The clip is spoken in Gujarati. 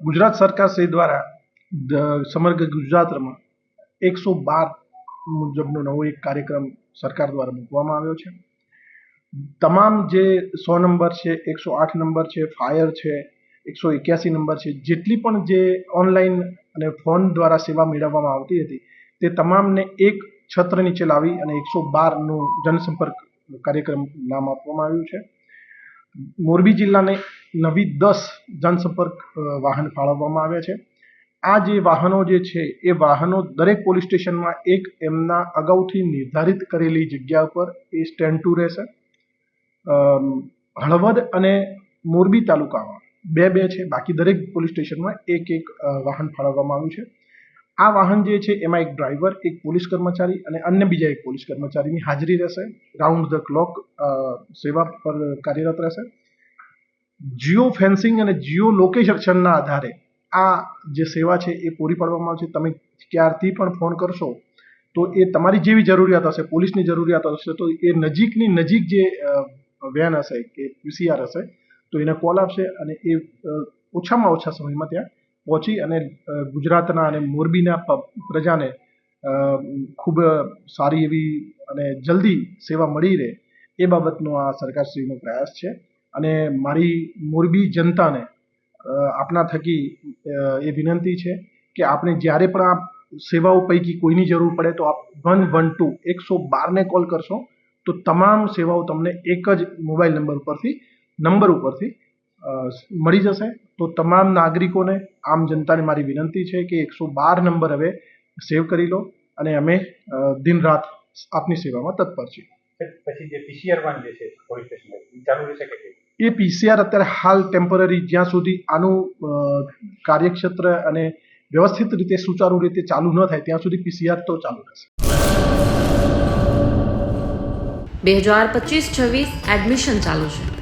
ગુજરાત સરકાર શ્રી દ્વારા સમગ્ર ગુજરાતમાં એકસો બાર મુજબનો નવો એક કાર્યક્રમ સરકાર દ્વારા મૂકવામાં આવ્યો છે. તમામ જે સો નંબર છે, એકસો આઠ નંબર છે, ફાયર છે, એકસો એક્યાસી નંબર છે, જેટલી પણ જે ઓનલાઈન અને ફોન દ્વારા સેવા મેળવવામાં આવતી હતી, તે તમામને એક છત્ર નીચે લાવી અને એકસો બારનું જનસંપર્ક કાર્યક્રમ નામ આપવામાં આવ્યું છે. મોરબી જિલ્લાને નવી દસ જનસંપર્ક વાહન ફાળવવામાં આવ્યા છે. આ જે વાહનો જે છે, એ વાહનો દરેક પોલીસ સ્ટેશનમાં એક એમના અગાઉથી નિર્ધારિત કરેલી જગ્યા ઉપર એ સ્ટેન્ડ ટુ રહેશે. હળવદ અને મોરબી તાલુકામાં બે બે છે, બાકી દરેક પોલીસ સ્ટેશનમાં એક એક વાહન ફાળવવામાં આવ્યું છે. આ વાહન જે છે, એમાં એક ડ્રાઈવર એક પોલીસ કર્મચારી અને અન્ય બીજા એક પોલીસ કર્મચારીની હાજરી રહેશે. રાઉન્ડ ધ ક્લોક સેવા પર કાર્યરત રહેશે. જીઓ ફેન્સિંગ અને જીઓ લોકેશનના આધારે આ જે સેવા છે, એ પૂરી પાડવામાં આવશે. તમે ક્યારથી પણ ફોન કરશો, તો એ તમારી જેવી જરૂરિયાત હશે, પોલીસની જરૂરિયાત હશે, તો એ નજીકની નજીક જે વેન હશે કે પીસીઆર હશે, તો એને કોલ આપશે અને એ ઓછામાં ઓછા સમયમાં ત્યાં પહોંચી અને ગુજરાતના અને મોરબીના પ્રજાને ખૂબ સારી એવી અને જલ્દી સેવા મળી રહે એ બાબતનો આ સરકારશ્રીનો પ્રયાસ છે. અને મારી મોરબી જનતાને આપના થકી એ વિનંતી છે કે આપણે જ્યારે પણ આ સેવાઓ પૈકી કોઈની જરૂર પડે તો આપ વન વન ટુ એકસો બારને કોલ કરશો તો તમામ સેવાઓ તમને એક જ મોબાઈલ નંબર ઉપરથી નંબર ઉપરથી મળી જશે. તો તમામ નાગરિકોને આમ જનતાને મારી વિનંતી છે કે એકસો બાર નંબર હવે સેવ કરી લો અને અમે દિન રાત આપની સેવામાં તત્પર છીએ. પછી જે પીસીઆર વાન જે છે પોલીસ સ્ટેશન એ ચાલુ રહેશે કે? એ પીસીઆર અત્યારે હાલ ટેમ્પરરી જ્યાં સુધી આનું કાર્યક્ષેત્ર અને વ્યવસ્થિત રીતે સુચારુ રીતે ચાલુ ન થાય ત્યાં સુધી પીસીઆર તો ચાલુ રહેશે. બે હજાર પચીસ છવ્વીસ એડમિશન ચાલુ છે.